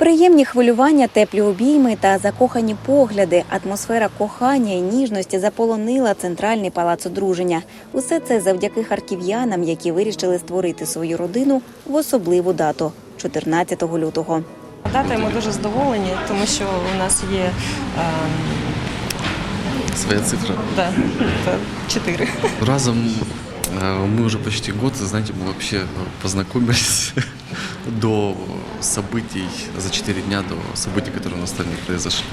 Приємні хвилювання, теплі обійми та закохані погляди, атмосфера кохання і ніжності заполонила центральний палац одруження. Усе це завдяки харків'янам, які вирішили створити свою родину в особливу дату 14 лютого. Датою ми дуже задоволені, тому що у нас є ем, Своя цифра. да, чотири. Разом мы уже почти год, знаете, мы вообще познакомились до событий, за 4 дня до событий, которые у нас там произошли.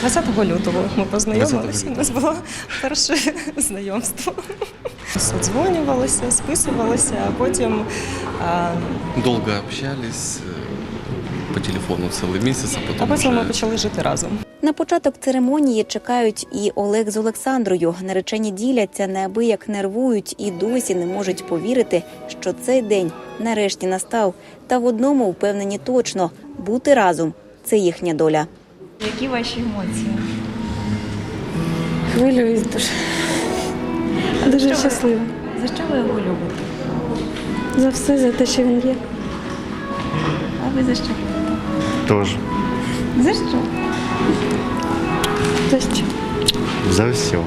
20 лютого ми познайомилися. 20 У нас було перше знайомство. Созвонювалися, списувалися, а потім ем, Долго общались, э, по телефону целый месяц, а а потом потім ми уже... почали жити разом. На початок церемонії чекають і Олег з Олександрою. Наречені діляться, неабияк нервують і досі не можуть повірити, що цей день нарешті настав. Та в одному впевнені точно бути разом це їхня доля. Які ваші емоції? Хвилююсь дуже. Дуже щаслива. За що ви його любите? За все, за те, що він є. А ви за що? Тоже. За що? За що? За все.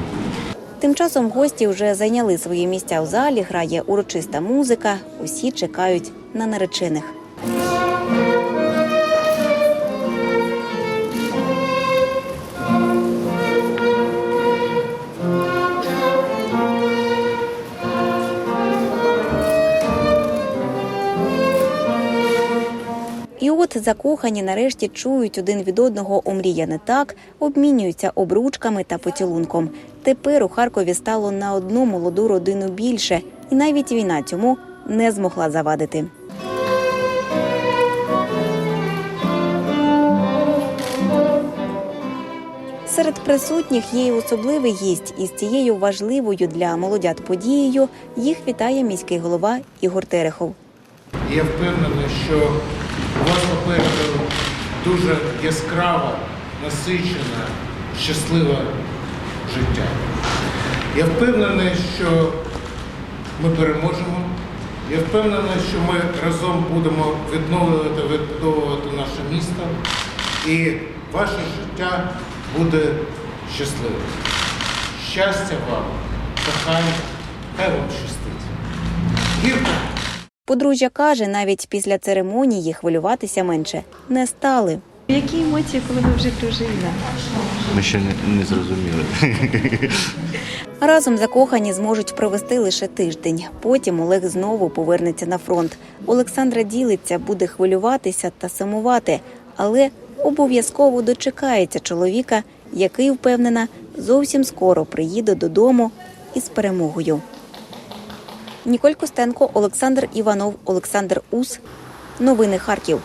Тим часом гості вже зайняли свої місця в залі. Грає урочиста музика. Усі чекають на наречених. От закохані нарешті чують один від одного омріяне так, обмінюються обручками та поцілунком. Тепер у Харкові стало на одну молоду родину більше, і навіть війна цьому не змогла завадити. Серед присутніх є й особливий гість, і з цією важливою для молодят подією їх вітає міський голова Ігор Терехов. Я впевнений, що у вас попереду дуже яскрава, насичена, щасливе життя. Я впевнений, що ми переможемо. Я впевнений, що ми разом будемо відновлювати, відбудовувати наше місто, і ваше життя буде щасливим. Щастя вам, кохання, хай вам щастить. Гірко! Подружжя каже, навіть після церемонії хвилюватися менше не стали. Які емоції, коли ви вже дружина? Ми ще не, не зрозуміли. Разом закохані зможуть провести лише тиждень. Потім Олег знову повернеться на фронт. Олександра ділиться, буде хвилюватися та сумувати, але обов'язково дочекається чоловіка, який впевнена зовсім скоро приїде додому із перемогою. Ніколь Костенко, Олександр Іванов, Олександр Ус. Новини Харків.